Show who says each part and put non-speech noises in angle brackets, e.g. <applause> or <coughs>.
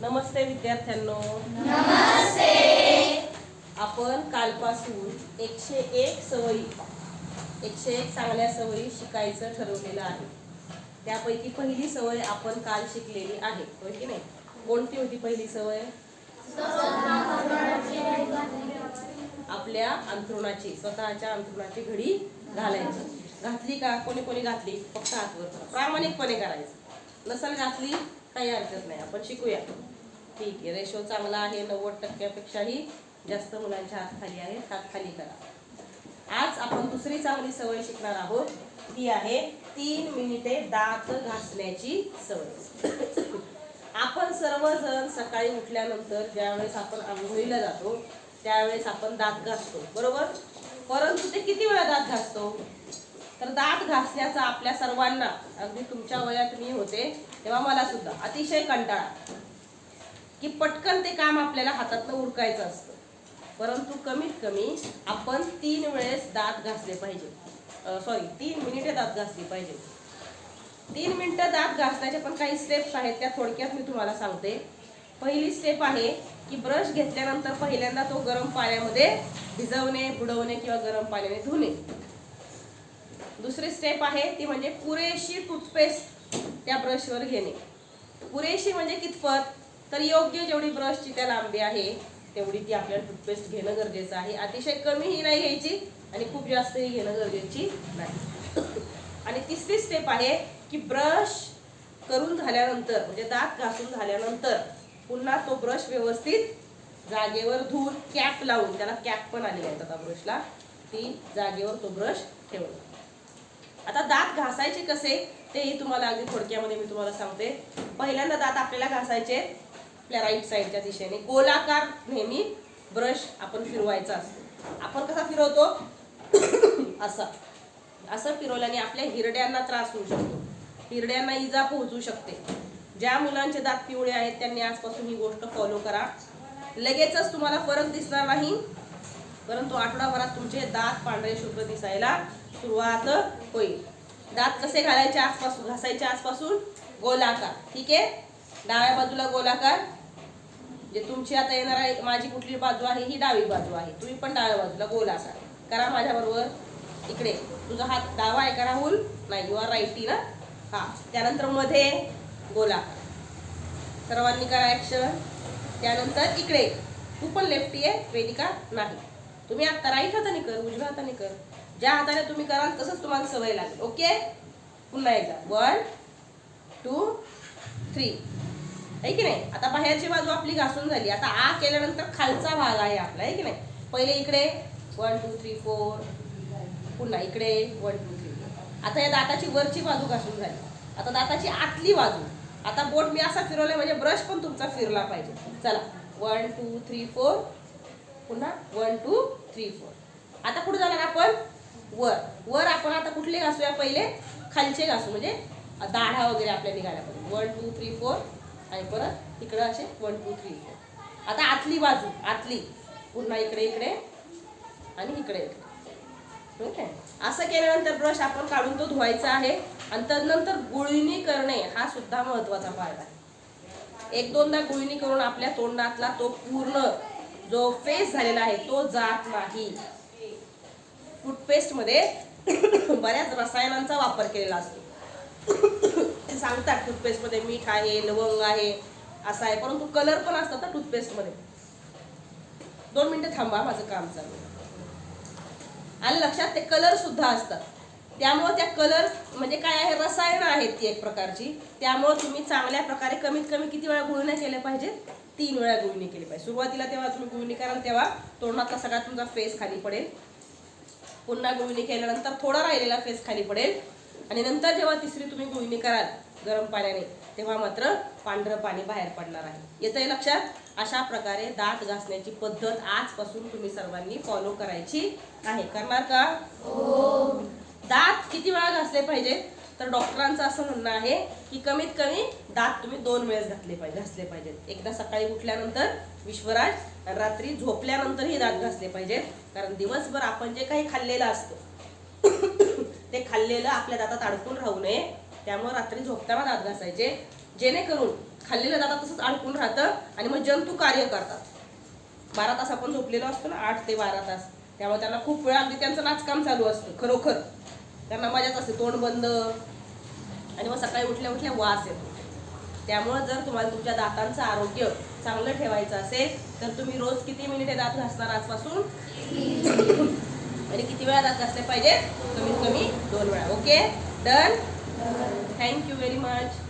Speaker 1: नमस्ते विद्यार्थ्यांनो. आपण कालपासून एकशे एक सवयी एकशे एक चांगल्या सवयी शिकायचं ठरवलेलं आहे. त्यापैकी पहिली सवय आपण काल शिकलेली आहे होय की नाही? कोणती होती पहिली सवय? आपल्या अंथरुणाची स्वतःच्या अंथरुणाची घडी घालायची. घातली का? कोणी कोणी घातली? फक्त हातवर. प्रामाणिकपणे करायचं. नसल घातली काही हरकत नाही. आपण शिकूया. ठीक आहे. रेशो चांगला आहे. नव्वद टक्क्यापेक्षाही जास्त मुलांच्या हात खाली आहे. हात खाली करा. आज आपण दुसरी चांगली सवय शिकणार आहोत. ती आहे तीन मिनिटे दात घासण्याची सवय. आपण सर्वजण सकाळी उठल्यानंतर ज्यावेळेस आपण आंघोळीला जातो त्यावेळेस आपण दात घासतो. बरोबर? परंतु ते किती वेळा दात घासतो? तर दात घासण्याचा आपल्या सर्वांना अगदी तुमच्या वयात मी होते तेव्हा मला सुद्धा अतिशय कंटाळा की पटकन ते काम आपल्याला हातातनं उरकायचं असतं. परंतु कमीत कमी आपण तीन वेळेस दात घासले पाहिजे. सॉरी तीन मिनिटे दात घासली पाहिजे. तीन मिनिटं दात घासण्याचे पण काही स्टेप्स आहेत त्या थोडक्यात मी तुम्हाला सांगते. पहिली स्टेप आहे की ब्रश घेतल्यानंतर पहिल्यांदा तो गरम पाण्यामध्ये भिजवणे बुडवणे किंवा गरम पाण्याने धुणे. दुसरी स्टेप आहे ती म्हणजे पुरेशी टूथपेस्ट त्या ब्रशवर घेणे. पुरेशी म्हणजे कितपत? तर योग्य जेवढी ब्रशची त्या लांबी आहे तेवढी ती आपल्याला टूथपेस्ट घेणं गरजेचं आहे. अतिशय कमीही नाही घ्यायची आणि खूप जास्तही घेणं गरजेची नाही. आणि तिसरी स्टेप आहे की ब्रश करून झाल्यानंतर म्हणजे दात घासून झाल्यानंतर पुन्हा तो ब्रश व्यवस्थित जागेवर धुवून कॅप लावून त्याला कॅप पण आली आहे आता ब्रशला ती जागेवर तो ब्रश ठेवणं आता दात घासायचे कसे तेही तुम्हाला अगदी थोडक्यामध्ये मी तुम्हाला सांगते. पहिल्यांदा दात आपल्याला घासायचे आपल्या राईट साईडच्या दिशेने. गोलाकार नेहमी ब्रश आपण फिरवायचा असतो. आपण कसा फिरवतो? <coughs> असा. असं फिरवल्याने आपल्या हिरड्यांना त्रास होऊ शकतो. हिरड्यांना इजा पोहोचू शकते. ज्या मुलांचे दात पिवळे आहेत त्यांनी आजपासून ही गोष्ट फॉलो करा. लगेचच तुम्हाला फरक दिसणार नाही. परंतु आठवडाभरात तुमचे दात पांढरे शुभ्र दिसायला सुरुवात होईल. दात कसे घालायचे आजपासून? घासायचे आजपासून? गोलाकार. ठीक आहे? डाव्या बाजूला गोलाकार. जे तुमची आता येणार आहे माझी कुठली बाजू आहे ही डावी बाजू आहे. तुम्ही पण डाव्या बाजूला गोलाकार. करा माझ्याबरोबर. इकडे. तुझा हात डावा आहे का राहुल? नाही यू आर राईटी ना? हा. त्यानंतरमध्ये गोलाकार. सर्वांनी करा ऍक्शन त्यानंतर इकडे. तू पण लेफ्टी आहे वेदिका. नाही. तुम्ही आता राईट हाताने कर उजव्या हाताने कर. ज्या हाताने तुम्ही कराल तसंच तुम्हाला सवय लागेल. ओके? पुन्हा एकदा. वन टू थ्री आहे की नाही? आता बाहेरची बाजू आपली घासून झाली. आता आ केल्यानंतर खालचा भाग आहे आपला. आहे की नाही? पहिले इकडे. वन टू थ्री फोर पुन्हा इकडे. वन टू थ्री आता या दाताची वरची बाजू घासून झाली. आता दाताची आतली बाजू. आता बोट मी असा फिरवलाय म्हणजे ब्रश पण तुमचा फिरला पाहिजे. चला. वन टू थ्री फोर पुन्हा. वन टू थ्री फोर आता कुठं जाणार आपण? वर. वर आपण आता कुठले घासूया पहिले? खालचे घासू. म्हणजे दाढा वगैरे आपल्या निघाल्या पाहिजे वन टू थ्री फोर आणि परत इकडं असे वन टू थ्री फोर आता आतली बाजू आतली. पुन्हा इकडे इकडे. आणि इकडे इकडे. ठीक आहे असं केल्यानंतर ब्रश आपण काढून तो धुवायचा आहे. आणि त्यानंतर गुळणी करणे हा सुद्धा महत्त्वाचा पार्ट आहे. एक दोनदा गुळणी करून आपल्या तोंडातला तो पूर्ण जो फेस झालेला आहे तो जात नाही. टूथपेस्टमध्ये <coughs> बऱ्याच रसायनांचा वापर केलेला असतो. <coughs> सांगतात टूथपेस्टमध्ये मीठ आहे लवंग आहे असा आहे परंतु कलर पण असतात ना टूथपेस्टमध्ये. दोन मिनटं थांबा माझं काम चालू आणि लक्षात ते कलर सुद्धा असतात. त्यामुळं त्या कलर म्हणजे काय आहे रसायनं आहेत ती एक प्रकारची. त्यामुळं तुम्ही चांगल्या प्रकारे कमीत कमी किती वेळा गुळण्या केल्या पाहिजे? तीन वेळा गुळणी केली पाहिजे. सुरुवातीला तेव्हा तुम्ही गुळणी कराल तेव्हा तोंडातला सगळा तुमचा फेस खाली पडेल. पुन्हा गुळणी केल्यानंतर थोडा राहिलेला फेस खाली पडेल. आणि नंतर जेव्हा तिसरी तुम्ही गुळणी कराल गरम पाण्याने तेव्हा मात्र पांढरं पाणी बाहेर पडणार आहे. येतंय लक्षात? अशा प्रकारे दात घासण्याची पद्धत आजपासून तुम्ही सर्वांनी फॉलो करायची आहे. करणार का? दात किती वेळा घासले पाहिजे तर डॉक्टरांचं असं म्हणणं आहे की कमीत कमी दात तुम्ही दोन वेळेस घातले पाहिजे घासले पाहिजेत. एकदा सकाळी उठल्यानंतर विश्वराज रात्री झोपल्यानंतरही दात घासले पाहिजेत. कारण दिवसभर आपण जे काही खाल्लेलं असतं <coughs> ते खाल्लेलं आपल्या दातात अडकून राहू नये. त्यामुळे रात्री झोपताना दात घासायचे. जेणेकरून खाल्लेलं दातात तसंच अडकून राहतं आणि मग जंतू कार्य करतात. बारा तास आपण झोपलेलो असतो ना आठ ते बारा तास. त्यामुळे त्यांना खूप वेळा अगदी त्यांचं नाचकाम चालू असतं खरोखर. त्यांना मजाच असते तोंड बंद. आणि मग सकाळी उठल्या उठल्या वास येतो. त्यामुळं जर तुम्हाला तुमच्या दातांचं आरोग्य चांगलं ठेवायचं असेल तर तुम्ही रोज किती मिनिटे दात घासणार आजपासून? आणि किती वेळा दात घासले पाहिजे? कमीत कमी दोन वेळा. Okay done thank you very much